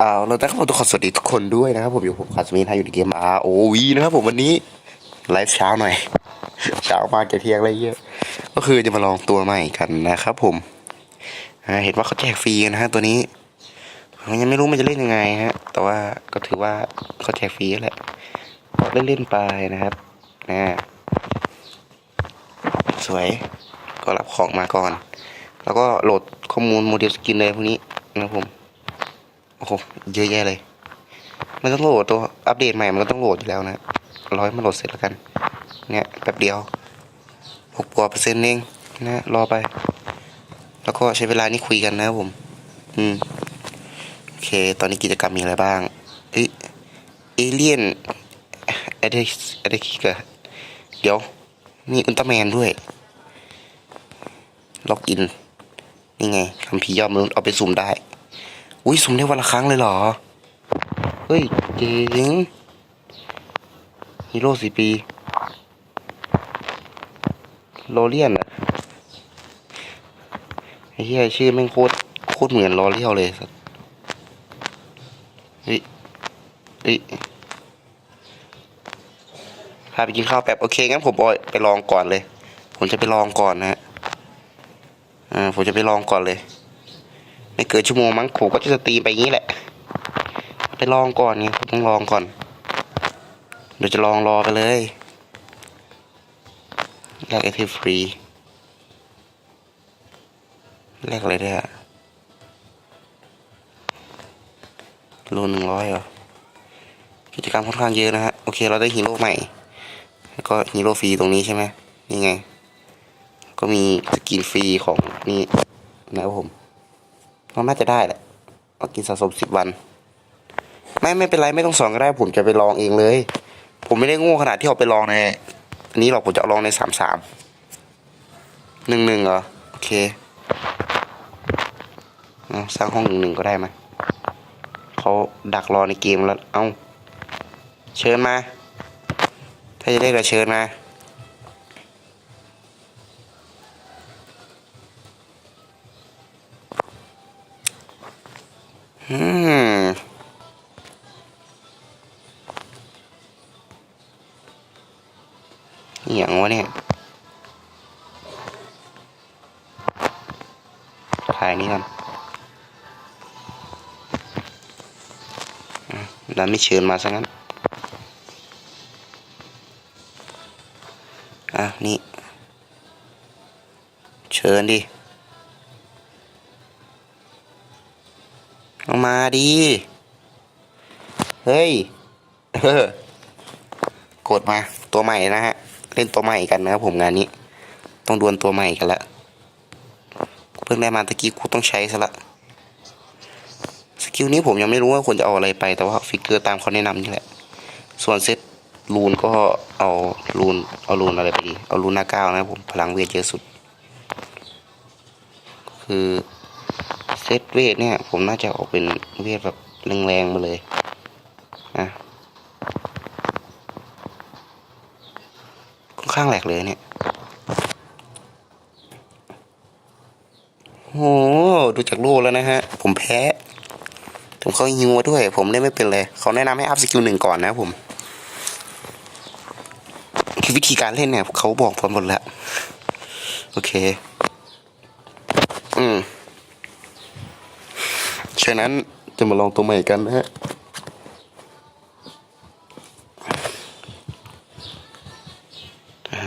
เอาเราต้องขอตัวขอสวัสดีทุกคนด้วยนะครับผมอยู่ผมคาสมินไทยอยู่ในเกม ROV นะครับผมวันนี้ไลฟ์เช้าหน่อย เช้ามาแกเที่ยงอะไรเยอะ ก็คือจะมาลองตัวใหม่กันนะครับผมเห็นว่าเขาแจกฟรีกันนะฮะตัวนี้ผมยังไม่รู้มันจะเล่นยังไงฮะ แต่ว่าก็ถือว่าเขาแจกฟรีแหละเล่นเล่นๆไปนะครับนะสวยก็รับของมาก่อน แล้วก็โหลดข้อมูลโมเดลสกินเลยพวกนี้นะครับผม โอ้โหเยอะแยะเลย มันต้องโหลดตัวอัปเดตใหม่มันก็ต้องโหลดอยู่แล้วนะร้อยมาโหลดเสร็จแล้วกัน เนี่ยแป๊บเดียวหกกว่าเปอร์เซ็นต์เองนะรอไป แล้วก็ใช้เวลานี้คุยกันนะผม อืมโอเค ตอนนี้กิจกรรมมีอะไรบ้างเอ้ยเอเลียนเอเดเอเดคิกอะเดี๋ยว มีอุลตร้าแมนด้วยล็อกอิน นี่ไงคำพียอมมนุษย์เอาไปสุ่มได้ อุ้ยสุ่มได้วันละครั้งเลยเหรอ เฮ้ยเจ๋งฮีโร่สี่ปี โรเลียนอะไอ้เหี้ยชื่อแม่งโคตรโคตรเหมือนลอเลียวเลยสัสเฮ้ยเฮ้ยพาไปกินข้าวแป๊บโอเคงั้นผมไปลองก่อนเลย ผมจะไปลองก่อนนะฮะอ่าผมจะไปลองก่อนเลย ไม่เกินชั่วโมงมั้งผมก็จะสตรีมไปอย่างนี้แหละ ไปลองก่อนไงต้องลองก่อน เดี๋ยวจะลองรอไปเลยแลกไอเทมฟรีแลกอะไรได้อะโลหนึ่งร้อยเหรอ กิจกรรมค่อนข้างเยอะนะฮะ โอเค เราได้ฮีโร่ใหม่ แล้วก็ฮีโร่ฟรีตรงนี้ใช่ไหมนี่ไง ก็มีสกินฟรีของนี่นะครับผม ก็น่าจะได้แหละก็กินสะสมสิบวัน ไม่ไม่เป็นไรไม่ต้องสอนก็ได้ผมจะไปลองเองเลย ผมไม่ได้โง่ขนาดที่เอาไปลองในอันนี้หรอกผมจะลองในสามสามหนึ่งหนึ่งเหรอโอเคสร้างห้องหนึ่งหนึ่งก็ได้ไหมยเขาดักรอในเกมแล้ว เอาเชิญมา ถ้าจะได้ก็เชิญมา อืมอย่างวะเนี่ย ถ่ายนี้กันอะดันไม่เชิญมาซะงั้น อะ นี่ เชิญดิ เอามาดี เฮ้ยเออกดมาตัวใหม่นะฮะ เล่นตัวใหม่กันนะครับผมงานนี้ ต้องดวลตัวใหม่กันละเพิ่งได้มาตะกี้กูต้องใช้ซะละสกิลนี้ผมยังไม่รู้ว่าควรจะเอาอะไรไปแต่ว่าฟิกเกอร์ตามเขาแนะนำนี่แหละ ส่วนเซตรูนก็เอารูนเอารูนอะไรไปดี เอารูนหน้าเก้านะครับผมพลังเวทเยอะสุด คือ ซตเวทเนี่ย ผมน่าจะออกเป็นเวทแบบแรงๆมาเลยนะค่อนข้างแหลกเลยเนี่ยโอ้โหดูจากรูปแล้วนะฮะ ผมแพ้ผมเขาฮิวมาด้วย ผมเล่นไม่เป็นเลยเขาแนะนำให้อัพสกิลหนึ่งก่อนนะผมคือวิธีการเล่นเนี่ยเขาบอกผมหมดแล้ว โอเค อืม ฉะนั้นจะมาลองตัวใหม่กันนะฮะ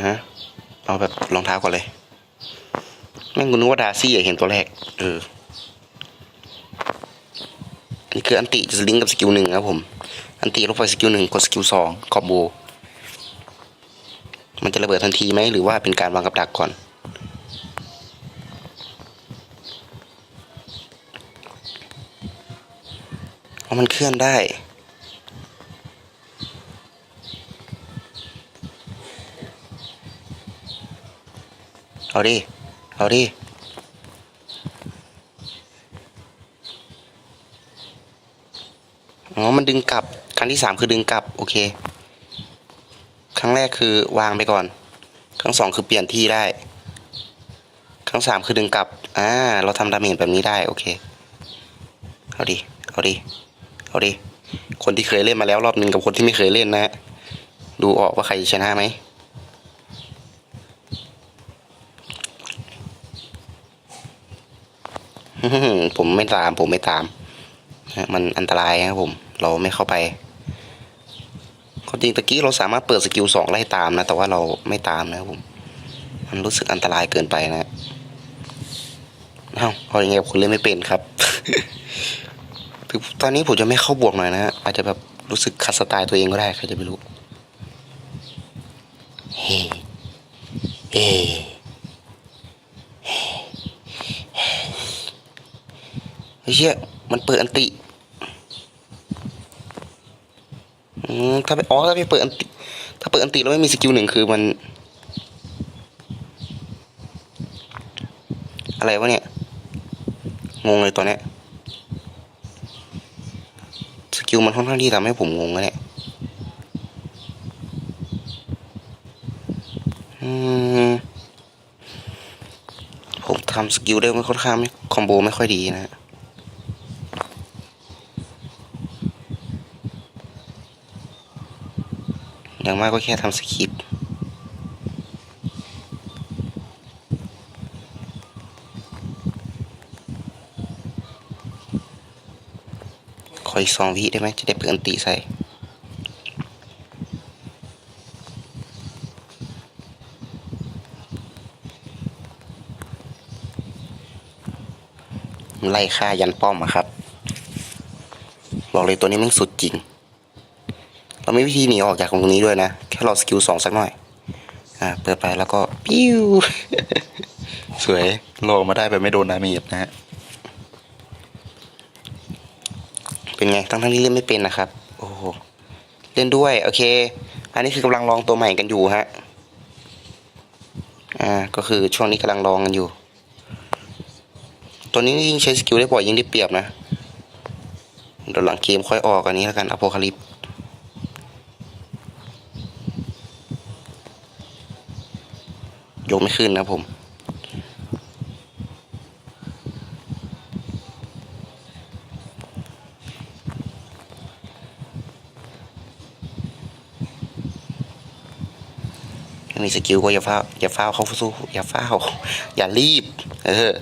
ฮะเอาแบบรองเท้าก่อนเลยแม่งกูนึกว่าดาซี่อะเห็นตัวแรก เออนี่คืออันติจะลิงก์กับสกิลหนึ่งครับผม อันติลบไปสกิลหนึ่งกดสกิลสองคอมโบ มันจะระเบิดทันทีไหมหรือว่าเป็นการวางกับดักก่อน เพราะ มันเคลื่อนได้เอาดิ เอาดิ อ๋อ มันดึงกลับ ครั้งที่สามคือดึงกลับ โอเค ครั้งแรกคือวางไปก่อน ครั้งสองคือเปลี่ยนที่ได้ ครั้งสามคือดึงกลับ อ่า เราทำดาเมจแบบนี้ได้ โอเค เอาดิ เอาดิ เอาดิคนที่เคยเล่นมาแล้วรอบหนึ่งกับคนที่ไม่เคยเล่นนะฮะดูออกว่าใครชนะไหมผมไม่ตามผมไม่ตามมันอันตรายครับผม เราไม่เข้าไปความจริงตะกี้เราสามารถเปิดสกิลสองไล่ตามนะ แต่ว่าเราไม่ตามนะครับผม มันรู้สึกอันตรายเกินไปนะ เอ้าเอาอย่างไงกับคุณเล่นไม่เป็นครับ ถึงตอนนี้ผมจะไม่เข้าบวกหน่อยนะฮะอาจจะแบบรู้สึกขัดสไตล์ตัวเองก็ได้ใครจะไม่รู้เฮ้เฮ้เฮ้ยเชี่ยมันเปิดอันติอืมถ้าไปอ๋อถ้าไปเปิดอันติ ถ้าเปิดอันติแล้วไม่มีสกิลหนึ่งคือมัน อะไรวะเนี่ย งงเลยตอนเนี้ย สกิลมันค่อนข้างที่ทำให้ผมงงนะเนี่ยผมทำสกิลได้ไม่ค่อนข้างไม่คอมโบไม่ค่อยดีนะอย่างมากก็แค่ทำสคริป อีกสองวิได้ไหมจะได้เปิดอันติใส่ไล่ฆ่ายันป้อมอะครับ บอกเลยตัวนี้มันสุดจริง เราไม่มีวิธีหนีออกจากตรงนี้ด้วยนะ แค่เราสกิลสองสักหน่อย อ่า เปิดไปแล้วก็ ปิ้ว สวยโลงมาได้แบบไม่โดนดาเมจนะฮะ เป็นไงทั้งทั้งที่เล่นไม่เป็นนะครับ โอ้โหเล่นด้วย โอเค อันนี้คือกำลังลองตัวใหม่กันอยู่ฮะอ่าก็คือช่วงนี้กำลังลองกันอยู่ ตัวนี้ยิ่งใช้สกิลได้บ่อยยิ่งได้เปรียบนะเดี๋ยวหลังเกมค่อยออกอันนี้แล้วกันอโพคาลิปยกไม่ขึ้นนะผม มีสกิลก็อย่าฟ้าวอย่าฟ้าวเข้าสู้อย่าฟ้าวอย่ารีบ เออ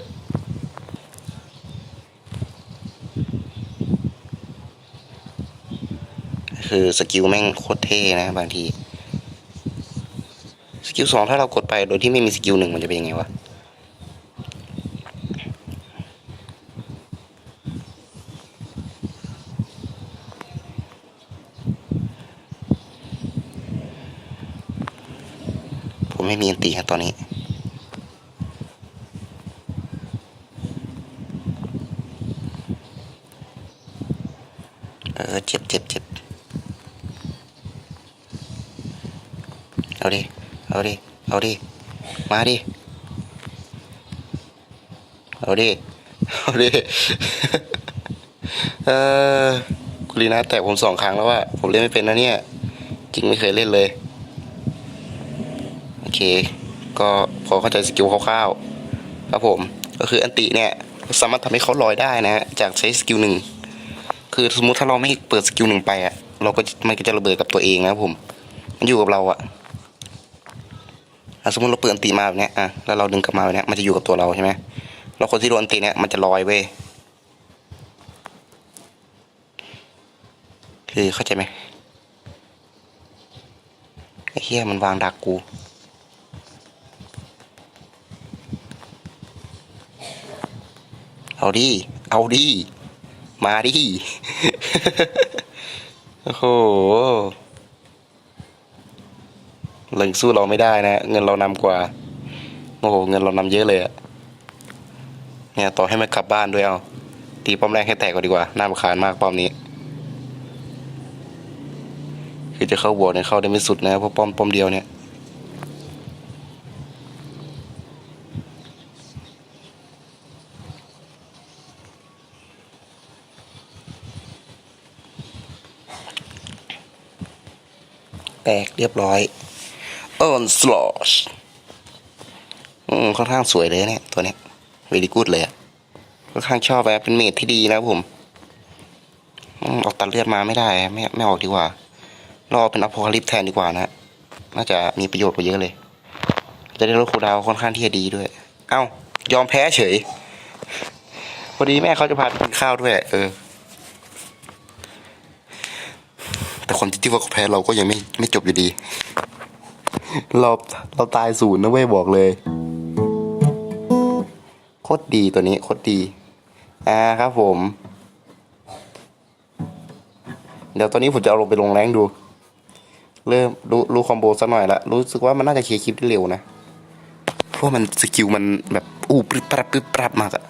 คือสกิลแม่งโคตรเท่นะบางที สกิลสองถ้าเรากดไปโดยที่ไม่มีสกิลหนึ่งมันจะเป็นยังไงวะ ผมไม่มีอันตีครับตอนนี้ เออเจ็บเจ็บเจ็บเอาดิ เอาดิ เอาดิ มาดิ เอาดิ เอาดิ เออกุลีนาแตะผมสองครั้งแล้วว่าผมเล่นไม่เป็นนะเนี่ย จริงไม่เคยเล่นเลย เค ก็พอเข้าใจสกิลคร่าวๆครับผม ก็คืออันติเนี่ยสามารถทำให้เขาลอยได้นะจากใช้สกิลหนึ่งคือสมมติถ้าเราไม่เปิดสกิลหนึ่งไปอะเราก็มันก็จะระเบิดกับตัวเองนะครับผม มันอยู่กับเราอะอะสมมติเราเปิดอันตีมาแบบเนี้ยอะแล้วเราดึงกลับมาแบบเนี้ยมันจะอยู่กับตัวเราใช่ไหมแล้วคนที่โดนอันตีเนี้ยมันจะลอยเว้ยคือเข้าใจไหมไอ้เหี้ยมันวางดักกู เอาดิ เอาดิ มาดิ โอ้โหเลิงสู้เราไม่ได้นะ เงินเรานำกว่า โอ้โห เงินเรานำเยอะเลยอะเนี่ยต่อให้มันกลับบ้านด้วยเอา ตีป้อมแรกให้แตกก่อนดีกว่า น่ารำคาญมากป้อมนี้ คือจะเข้าบวกเนี่ยเข้าได้ไม่สุดนะเพราะป้อมป้อมเดียวเนี่ย ตกเรียบร้อยเอิร์นสลอชอืมค่อนข้างสวยเลยเนี่ย ตัวเนี้ยเวลีกูดเลยค่อนข้างชอบแบบเป็นเมดที่ดีนะผมอืมเอาตัดเลือดมาไม่ได้ ไม่ไม่ออกดีกว่า รอเป็นอพอลลิปแทนดีกว่านะ น่าจะมีประโยชน์กว่าเยอะเลย จะได้ลดคูดาวค่อนข้างที่จะดีด้วย เอ้า ยอมแพ้เฉย พอดีแม่เขาจะพาไปกินข้าวด้วย เออ แต่คนที่ว่าเขาแพ้เราก็ยังไม่ไม่จบอยู่ดี เราเราตายศูนย์นะเว้ยบอกเลยโคตรดีตัวนี้โคตรดี อ่าครับผม เดี๋ยวตอนนี้ผมจะเอาลงไปลงแรงดู เริ่มรู้รู้คอมโบสักหน่อยละรู้สึกว่ามันน่าจะเคลียร์คลิปได้เร็วนะเพราะมันสกิลมันแบบอู้ปริบปรับปริบปรับมากอะ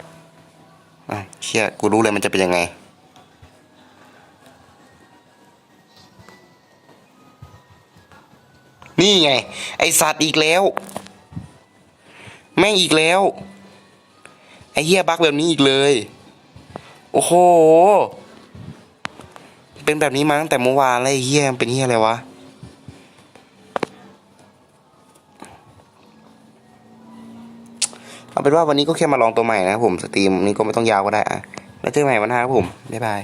อะเชี่ยกูรู้เลยมันจะเป็นยังไง นี่ไง ไอสัตว์อีกแล้ว แม่งอีกแล้ว ไอเฮียบักแบบนี้อีกเลย โอ้โห เป็นแบบนี้มาตั้งแต่เมื่อวานแล้วไอเฮียเป็นเฮียอะไรวะเอาเป็นว่าวันนี้ก็แค่มาลองตัวใหม่นะผมสตรีมนี้ก็ไม่ต้องยาวก็ได้อะแล้วเจอกันใหม่วันหน้าครับผมบ๊ายบาย